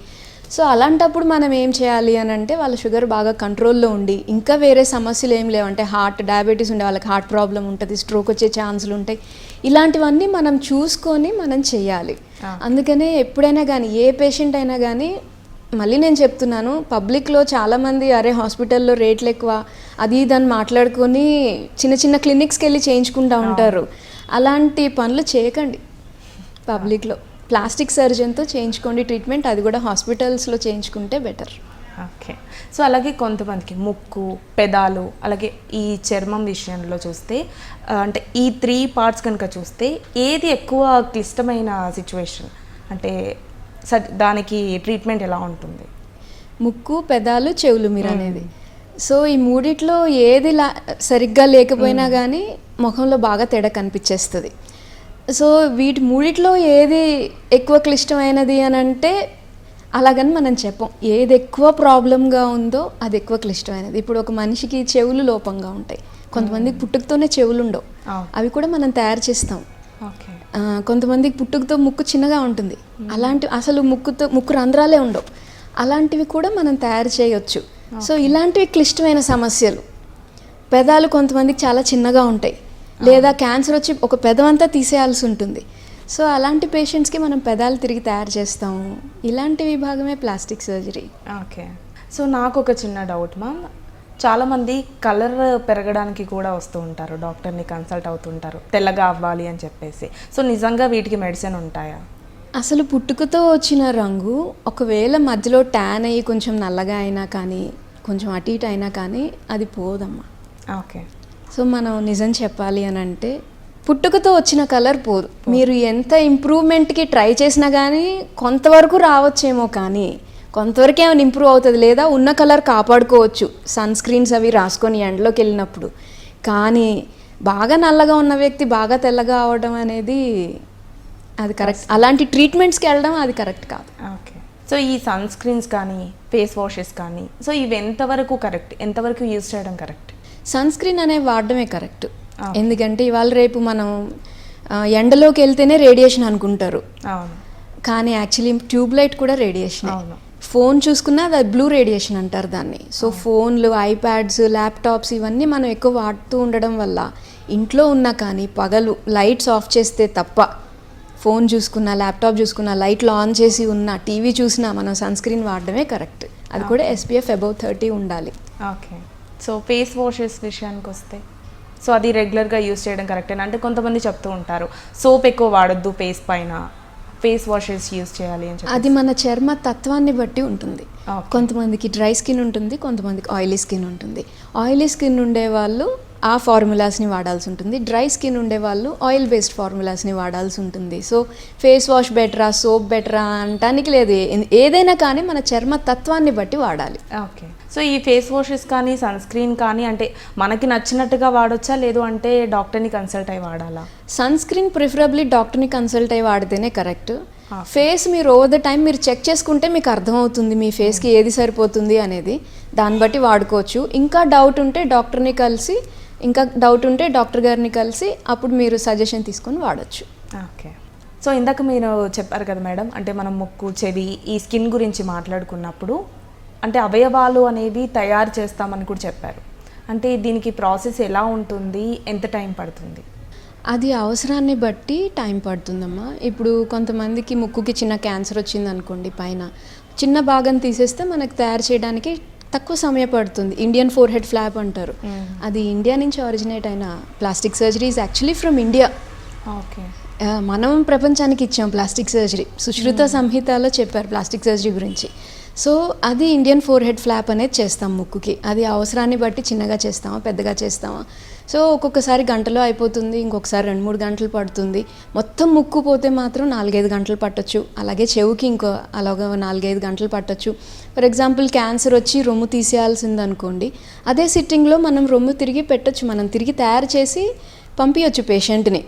S2: సో అలాంటప్పుడు మనం ఏం చేయాలి అని అంటే వాళ్ళ షుగర్ బాగా కంట్రోల్లో ఉండి ఇంకా వేరే సమస్యలు ఏం లేవు. అంటే హార్ట్ డయాబెటీస్ ఉండే వాళ్ళకి హార్ట్ ప్రాబ్లం ఉంటుంది స్ట్రోక్ వచ్చే ఛాన్సులు ఉంటాయి. ఇలాంటివన్నీ మనం చూసుకొని మనం చేయాలి. అందుకనే ఎప్పుడైనా కానీ ఏ పేషెంట్ అయినా కానీ మళ్ళీ నేను చెప్తున్నాను పబ్లిక్లో చాలామంది అరే హాస్పిటల్లో రేట్లు ఎక్కువ అది ఇది అని మాట్లాడుకొని చిన్న చిన్న క్లినిక్స్కి వెళ్ళి చేయించుకుంటూ ఉంటారు. అలాంటి పనులు చేయకండి పబ్లిక్లో. ప్లాస్టిక్ సర్జన్తో చేయించుకోండి ట్రీట్మెంట్ అది కూడా హాస్పిటల్స్లో చేయించుకుంటే బెటర్.
S1: ఓకే. సో అలాగే కొంతమందికి ముక్కు పెదాలు అలాగే ఈ చర్మం విషయంలో చూస్తే అంటే ఈ త్రీ పార్ట్స్ కనుక చూస్తే ఏది ఎక్కువ క్లిష్టమైన సిచ్యువేషన్? అంటే స- దానికి ట్రీట్మెంట్ ఎలా ఉంటుంది?
S2: ముక్కు పెదాలు చెవులు మీరు అనేది. సో ఈ మూడిట్లో ఏది లా సరిగ్గా లేకపోయినా కానీ ముఖంలో బాగా తేడా కనిపించేస్తుంది. సో వీటి మూడిట్లో ఏది ఎక్కువ క్లిష్టమైనది అని అంటే అలాగని మనం చెప్పం. ఏది ఎక్కువ ప్రాబ్లంగా ఉందో అది ఎక్కువ క్లిష్టమైనది. ఇప్పుడు ఒక మనిషికి చెవులు లోపంగా ఉంటాయి. కొంతమందికి పుట్టుకతోనే చెవులు ఉండవు. అవి కూడా మనం తయారు చేస్తాం. కొంతమందికి పుట్టుకతో ముక్కు చిన్నగా ఉంటుంది. అలాంటి అసలు ముక్కుతో ముక్కు రంధ్రాలే ఉండవు. అలాంటివి కూడా మనం తయారు చేయొచ్చు. సో ఇలాంటివి క్లిష్టమైన సమస్యలు. పెదాలు కొంతమందికి చాలా చిన్నగా ఉంటాయి. లేదా క్యాన్సర్ వచ్చి ఒక పెదవంతా తీసేయాల్సి ఉంటుంది. సో అలాంటి పేషెంట్స్కి మనం పెదాలు తిరిగి తయారు చేస్తాము ఇలాంటి విభాగమే ప్లాస్టిక్ సర్జరీ.
S1: ఓకే. సో నాకు ఒక చిన్న డౌట్ మ్యామ్ చాలామంది కలర్ పెరగడానికి కూడా వస్తూ ఉంటారు. డాక్టర్ని కన్సల్ట్ అవుతుంటారు. తెల్లగా అవ్వాలి అని చెప్పేసి. సో నిజంగా వీటికి మెడిసిన్ ఉంటాయా?
S2: అసలు పుట్టుకతో వచ్చిన రంగు ఒకవేళ మధ్యలో ట్యాన్ అయ్యి కొంచెం నల్లగా అయినా కానీ కొంచెం అటు ఇటు అయినా కానీ అది పోదమ్మా.
S1: ఓకే.
S2: సో మనం నిజం చెప్పాలి అని అంటే పుట్టుకతో వచ్చిన కలర్ పోదు. మీరు ఎంత ఇంప్రూవ్మెంట్కి ట్రై చేసినా కానీ కొంతవరకు రావచ్చేమో కానీ కొంతవరకు ఏమైనా ఇంప్రూవ్ అవుతుంది లేదా ఉన్న కలర్ కాపాడుకోవచ్చు. సన్ స్క్రీన్స్ అవి రాసుకొని ఎండలోకి వెళ్ళినప్పుడు. కానీ బాగా నల్లగా ఉన్న వ్యక్తి బాగా తెల్లగా అవడం అనేది అది కరెక్ట్. అలాంటి ట్రీట్మెంట్స్కి వెళ్ళడం అది కరెక్ట్ కాదు.
S1: ఓకే. సో ఈ సన్ స్క్రీన్స్ కానీ ఫేస్ వాషెస్ కానీ సో ఇవి ఎంతవరకు కరెక్ట్? ఎంతవరకు యూజ్ చేయడం కరెక్ట్?
S2: సన్ స్క్రీన్ అనే వాడడమే కరెక్ట్. ఎందుకంటే ఇవాళ రేపు మనం ఎండలోకి వెళ్తేనే రేడియేషన్ అనుకుంటారు. కానీ యాక్చువల్లీ ట్యూబ్ లైట్ కూడా రేడియేషన్. ఫోన్ చూసుకున్నా అది బ్లూ రేడియేషన్ అంటారు దాన్ని. సో ఫోన్లు ఐప్యాడ్స్ ల్యాప్టాప్స్ ఇవన్నీ మనం ఎక్కువ వాడుతూ ఉండడం వల్ల ఇంట్లో ఉన్నా కానీ పగలు లైట్స్ ఆఫ్ చేస్తే తప్ప ఫోన్ చూసుకున్నా ల్యాప్టాప్ చూసుకున్నా లైట్లు ఆన్ చేసి ఉన్నా టీవీ చూసినా మనం సన్ స్క్రీన్ వాడడమే కరెక్ట్. అది కూడా ఎస్పీఎఫ్ అబౌవ్ థర్టీ ఉండాలి.
S1: ఓకే. సో ఫేస్ వాషెస్ విషయానికి వస్తే సో అది రెగ్యులర్గా యూజ్ చేయడం కరెక్టేనా అంటే కొంతమంది చెప్తూ ఉంటారు సోప్ ఎక్కువ వాడొద్దు ఫేస్ పైన ఫేస్ వాషెస్ యూజ్ చేయాలి అని
S2: అది మన చర్మ తత్వాన్ని బట్టి ఉంటుంది. కొంతమందికి డ్రై స్కిన్ ఉంటుంది కొంతమందికి ఆయిలీ స్కిన్ ఉంటుంది. ఆయిలీ స్కిన్ ఉండే వాళ్ళు ఆ ఫార్ములాస్ని వాడాల్సి ఉంటుంది. డ్రై స్కిన్ ఉండే వాళ్ళు ఆయిల్ బేస్డ్ ఫార్ములాస్ని వాడాల్సి ఉంటుంది. సో ఫేస్ వాష్ బెటరా సోప్ బెటరా అనటానికి లేదు. ఏదైనా కానీ మన చర్మ తత్వాన్ని బట్టి వాడాలి.
S1: ఓకే సో ఈ ఫేస్ వాషెస్ కానీ సన్ స్క్రీన్ కానీ అంటే మనకి నచ్చినట్టుగా వాడొచ్చా? లేదు అంటే డాక్టర్ని కన్సల్ట్ అయ్యి వాడాలా?
S2: సన్ స్క్రీన్ ప్రిఫరబ్లీ డాక్టర్ని కన్సల్ట్ అయ్యి వాడితేనే కరెక్ట్. ఫేస్ మీరు ఓవర్ ద టైం మీరు చెక్ చేసుకుంటే మీకు అర్థమవుతుంది మీ ఫేస్కి ఏది సరిపోతుంది అనేది. దాన్ని బట్టి వాడుకోవచ్చు. ఇంకా డౌట్ ఉంటే డాక్టర్ని కలిసి ఇంకా డౌట్ ఉంటే డాక్టర్ గారిని కలిసి అప్పుడు మీరు సజెషన్ తీసుకొని వాడచ్చు.
S1: ఓకే. సో ఇందాక మీరు చెప్పారు కదా మేడం అంటే మనం ముక్కు చెవి ఈ స్కిన్ గురించి మాట్లాడుకున్నప్పుడు అంటే అవయవాలు అనేవి తయారు చేస్తామని కూడా చెప్పారు. అంటే దీనికి ప్రాసెస్ ఎలా ఉంటుంది? ఎంత టైం పడుతుంది?
S2: అది అవసరాన్ని బట్టి టైం పడుతుందమ్మా. ఇప్పుడు కొంతమందికి ముక్కుకి చిన్న క్యాన్సర్ వచ్చింది అనుకోండి పైన. చిన్న భాగం తీసేస్తే మనకు తయారు చేయడానికి తక్కువ సమయం పడుతుంది. ఇండియన్ ఫోర్ హెడ్ ఫ్లాప్ అంటారు అది ఇండియా నుంచి ఆరిజినేట్ అయిన plastic surgery is actually from India
S1: okay.
S2: మనం ప్రపంచానికి ఇచ్చాం ప్లాస్టిక్ సర్జరీ. సుశ్రుత సంహితలో చెప్పారు ప్లాస్టిక్ సర్జరీ గురించి. సో అది ఇండియన్ ఫోర్ హెడ్ ఫ్లాప్ అనేది చేస్తాం ముక్కుకి. అది అవసరాన్ని బట్టి చిన్నగా చేస్తామా పెద్దగా చేస్తామా? సో ఒక్కొక్కసారి గంటలో అయిపోతుంది ఇంకొకసారి రెండు మూడు గంటలు పడుతుంది. మొత్తం ముక్కు పోతే మాత్రం నాలుగైదు గంటలు పట్టొచ్చు. అలాగే చెవుకి ఇంకో అలాగ నాలుగైదు గంటలు పట్టొచ్చు. ఫర్ ఎగ్జాంపుల్ క్యాన్సర్ వచ్చి రొమ్ము తీసేయాల్సింది అనుకోండి అదే సిట్టింగ్లో మనం రొమ్ము తిరిగి పెట్టొచ్చు. మనం తిరిగి తయారు చేసి పంపించవచ్చు పేషెంట్ని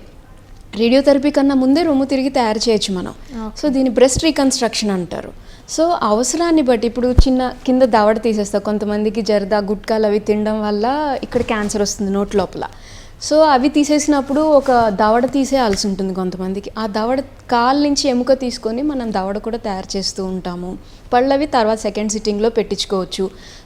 S2: రేడియోథెరపీ కన్నా ముందే రొమ్ము తిరిగి తయారు చేయొచ్చు మనం. సో దీని బ్రెస్ట్ రీకన్స్ట్రక్షన్ అంటారు. సో అవసరాన్ని బట్టి ఇప్పుడు చిన్న కింద దవడ తీసేస్తారు కొంతమందికి జరదా గుట్కాలు అవి తినడం వల్ల ఇక్కడ క్యాన్సర్ వస్తుంది నోటి లోపల. సో అవి తీసేసినప్పుడు ఒక దవడ తీసేయాల్సి ఉంటుంది కొంతమందికి. ఆ దవడ కాల్ నుంచి ఎముక తీసుకొని మనం దవడ కూడా తయారు చేస్తూ ఉంటాము. పళ్ళవి తర్వాత సెకండ్ సిట్టింగ్లో పెట్టించుకోవచ్చు.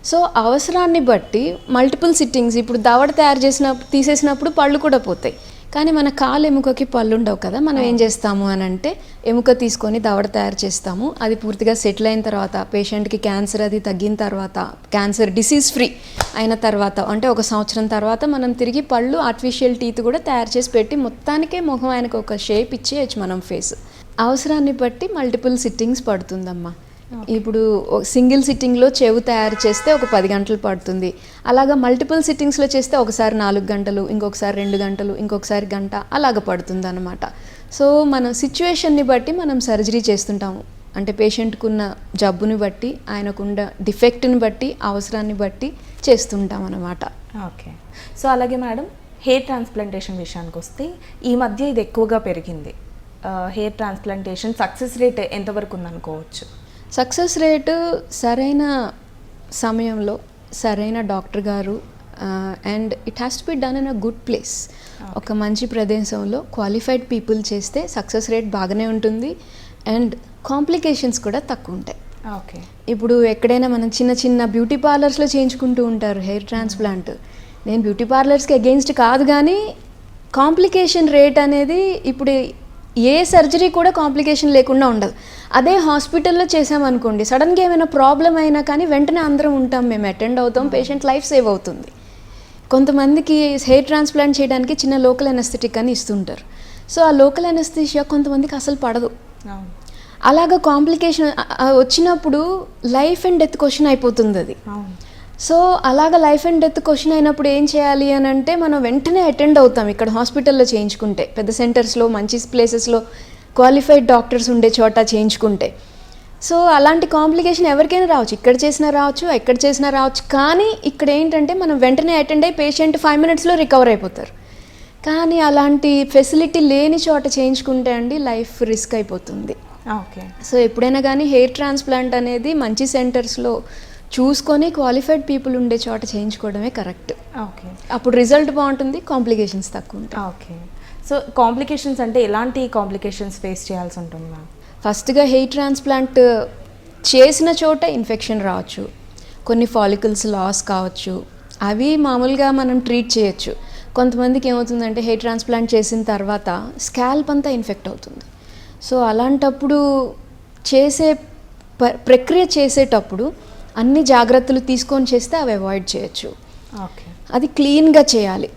S2: సో అవసరాన్ని బట్టి మల్టిపుల్ సిట్టింగ్స్ ఇప్పుడు దవడ తయారు చేసిన తీసేసినప్పుడు పళ్ళు కూడా పోతాయి. కానీ మన కాలు ఎముకకి పళ్ళు ఉండవు కదా మనం ఏం చేస్తాము అని అంటే ఎముక తీసుకొని దవడ తయారు చేస్తాము. అది పూర్తిగా సెటిల్ అయిన తర్వాత పేషెంట్కి క్యాన్సర్ అది తగ్గిన తర్వాత క్యాన్సర్ డిసీజ్ ఫ్రీ అయిన తర్వాత అంటే ఒక సంవత్సరం తర్వాత మనం తిరిగి పళ్ళు ఆర్టిఫిషియల్ టీత్ కూడా తయారు చేసి పెట్టి మొత్తానికే ముఖం ఆయనకు ఒక షేప్ ఇచ్చేయచ్చు మనం ఫేస్ అవసరాన్ని బట్టి మల్టిపుల్ సిట్టింగ్స్ పడుతుందమ్మా. ఇప్పుడు సింగిల్ సిట్టింగ్లో చెవు తయారు చేస్తే ఒక పది గంటలు పడుతుంది. అలాగా మల్టిపుల్ సిట్టింగ్స్లో చేస్తే ఒకసారి నాలుగు గంటలు ఇంకొకసారి రెండు గంటలు ఇంకొకసారి గంట అలాగ పడుతుంది అనమాట సో మన సిచ్యువేషన్ని బట్టి మనం సర్జరీ చేస్తుంటాము. అంటే పేషెంట్కున్న జబ్బుని బట్టి ఆయనకున్న డిఫెక్ట్ని బట్టి అవసరాన్ని బట్టి చేస్తుంటాం అనమాట
S1: ఓకే. సో అలాగే మేడం హెయిర్ ట్రాన్స్ప్లాంటేషన్ విషయానికి వస్తే ఈ మధ్య ఇది ఎక్కువగా పెరిగింది హెయిర్ ట్రాన్స్ప్లాంటేషన్ సక్సెస్ రేట్ ఎంతవరకు ఉందనుకోవచ్చు?
S2: సక్సెస్ రేటు సరైన సమయంలో సరైన డాక్టర్ గారు and it has to be done in a good place. ఒక మంచి ప్రదేశంలో క్వాలిఫైడ్ పీపుల్ చేస్తే సక్సెస్ రేట్ బాగానే ఉంటుంది అండ్ కాంప్లికేషన్స్ కూడా తక్కువ ఉంటాయి.
S1: ఓకే.
S2: ఇప్పుడు ఎక్కడైనా మనం చిన్న చిన్న బ్యూటీ పార్లర్స్లో చేయించుకుంటూ ఉంటారు హెయిర్ ట్రాన్స్ప్లాంట్. నేను బ్యూటీ పార్లర్స్కి అగెయిన్స్ట్ కాదు కానీ కాంప్లికేషన్ రేట్ అనేది ఇప్పుడు ఏ సర్జరీ కూడా కాంప్లికేషన్ లేకుండా ఉండదు. అదే హాస్పిటల్లో చేసామనుకోండి సడన్గా ఏమైనా ప్రాబ్లం అయినా కానీ వెంటనే అందరం ఉంటాం మేము అటెండ్ అవుతాం పేషెంట్ లైఫ్ సేవ్ అవుతుంది. కొంతమందికి హెయిర్ ట్రాన్స్ప్లాంట్ చేయడానికి చిన్న లోకల్ ఎనస్థెటిక్ అని ఇస్తుంటారు. సో ఆ లోకల్ ఎనస్థిషియా కొంతమందికి అసలు పడదు. అలాగ కాంప్లికేషన్ వచ్చినప్పుడు లైఫ్ అండ్ డెత్ క్వశ్చన్ అయిపోతుంది అది సో అలాగ లైఫ్ అండ్ డెత్ క్వశ్చన్ అయినప్పుడు ఏం చేయాలి అని అంటే మనం వెంటనే అటెండ్ అవుతాం ఇక్కడ హాస్పిటల్లో చేయించుకుంటే. పెద్ద సెంటర్స్లో మంచి ప్లేసెస్లో క్వాలిఫైడ్ డాక్టర్స్ ఉండే చోట చేయించుకుంటే. సో అలాంటి కాంప్లికేషన్ ఎవరికైనా రావచ్చు. ఇక్కడ చేసినా రావచ్చు ఎక్కడ చేసినా రావచ్చు. కానీ ఇక్కడ ఏంటంటే మనం వెంటనే అటెండ్ అయ్యి పేషెంట్ ఫైవ్ మినిట్స్లో రికవర్ అయిపోతారు. కానీ అలాంటి ఫెసిలిటీ లేని చోట చేయించుకుంటే అండి లైఫ్ రిస్క్ అయిపోతుంది.
S1: ఓకే.
S2: సో ఎప్పుడైనా కానీ హెయిర్ ట్రాన్స్ప్లాంట్ అనేది మంచి సెంటర్స్లో చూసుకొని క్వాలిఫైడ్ పీపుల్ ఉండే చోట చేయించుకోవడమే కరెక్ట్
S1: ఓకే
S2: అప్పుడు రిజల్ట్ బాగుంటుంది కాంప్లికేషన్స్ తక్కువ ఉంటాయి.
S1: ఓకే సో కాంప్లికేషన్స్ అంటే ఎలాంటి కాంప్లికేషన్స్ ఫేస్ చేయాల్సి ఉంటుంది మ్యామ్
S2: ఫస్ట్గా హెయిర్ ట్రాన్స్ప్లాంట్ చేసిన చోట ఇన్ఫెక్షన్ రావచ్చు. కొన్ని ఫాలికల్స్ లాస్ కావచ్చు. అవి మామూలుగా మనం ట్రీట్ చేయొచ్చు. కొంతమందికి ఏమవుతుందంటే హెయిర్ ట్రాన్స్ప్లాంట్ చేసిన తర్వాత స్కాల్ప్ అంతా ఇన్ఫెక్ట్ అవుతుంది. సో అలాంటప్పుడు చేసే ప్రక్రియ చేసేటప్పుడు అన్ని జాగ్రత్తలు తీసుకొని చేస్తే అవి అవాయిడ్ చేయొచ్చు. అది క్లీన్గా చేయాలి.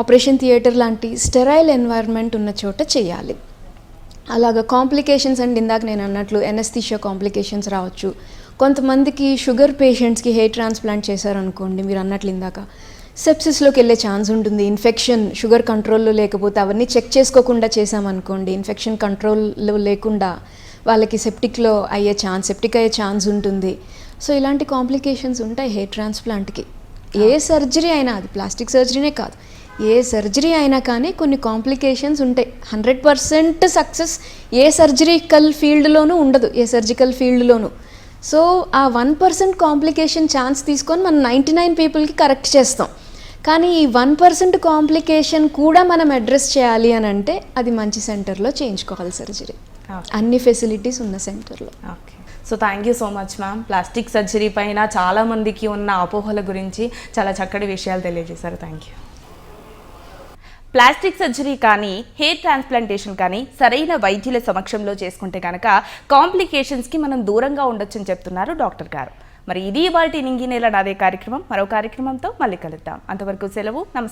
S2: ఆపరేషన్ థియేటర్ లాంటి స్టెరైల్ ఎన్వైర్న్మెంట్ ఉన్న చోట చేయాలి. అలాగ కాంప్లికేషన్స్ అండ్ ఇందాక నేను అన్నట్లు ఎనస్థిషియా కాంప్లికేషన్స్ రావచ్చు. కొంతమందికి షుగర్ పేషెంట్స్కి హెయిర్ ట్రాన్స్ప్లాంట్ చేశారనుకోండి మీరు అన్నట్లు ఇందాక. సెప్సిస్లోకి వెళ్ళే ఛాన్స్ ఉంటుంది. ఇన్ఫెక్షన్ షుగర్ కంట్రోల్లో లేకపోతే అవన్నీ చెక్ చేసుకోకుండా చేసామనుకోండి ఇన్ఫెక్షన్ కంట్రోల్లో లేకుండా వాళ్ళకి సెప్టిక్లో అయ్యే ఛాన్స్ సెప్టిక్ అయ్యే ఛాన్స్ ఉంటుంది. సో ఇలాంటి కాంప్లికేషన్స్ ఉంటాయి హెయిర్ ట్రాన్స్ప్లాంట్కి. ఏ సర్జరీ అయినా అది ప్లాస్టిక్ సర్జరీనే కాదు. ఏ సర్జరీ అయినా కానీ కొన్ని కాంప్లికేషన్స్ ఉంటాయి. హండ్రెడ్ పర్సెంట్ సక్సెస్ ఏ సర్జరికల్ ఫీల్డ్లోనూ ఉండదు. ఏ సర్జికల్ ఫీల్డ్లోనూ. సో ఆ వన్ పర్సెంట్ కాంప్లికేషన్ ఛాన్స్ తీసుకొని మనం నైంటీ నైన్ పీపుల్కి కరెక్ట్ చేస్తాం. కానీ ఈ వన్ పర్సెంట్ కాంప్లికేషన్ కూడా మనం అడ్రస్ చేయాలి అని అంటే అది మంచి సెంటర్లో చేయించుకోవాలి సర్జరీ. అన్ని ఫెసిలిటీస్ ఉన్న సెంటర్లో.
S1: Okay. So thank you so much ma'am plastic surgery పైన చాలా మందికి ఉన్న అపోహల గురించి చాలా చక్కటి విషయాలు తెలియజేశారు. థ్యాంక్ యూ ప్లాస్టిక్ సర్జరీ కానీ హెయిర్ ట్రాన్స్ప్లాంటేషన్ కానీ సరైన వైద్యుల సమక్షంలో చేసుకుంటే కనుక కాంప్లికేషన్స్కి మనం దూరంగా ఉండొచ్చని చెప్తున్నారు డాక్టర్ గారు. మరి ఇది వాటి నింగి నేల నాదే కార్యక్రమం. మరో కార్యక్రమంతో మళ్ళీ కలుద్దాం. అంతవరకు సెలవు. నమస్కారం.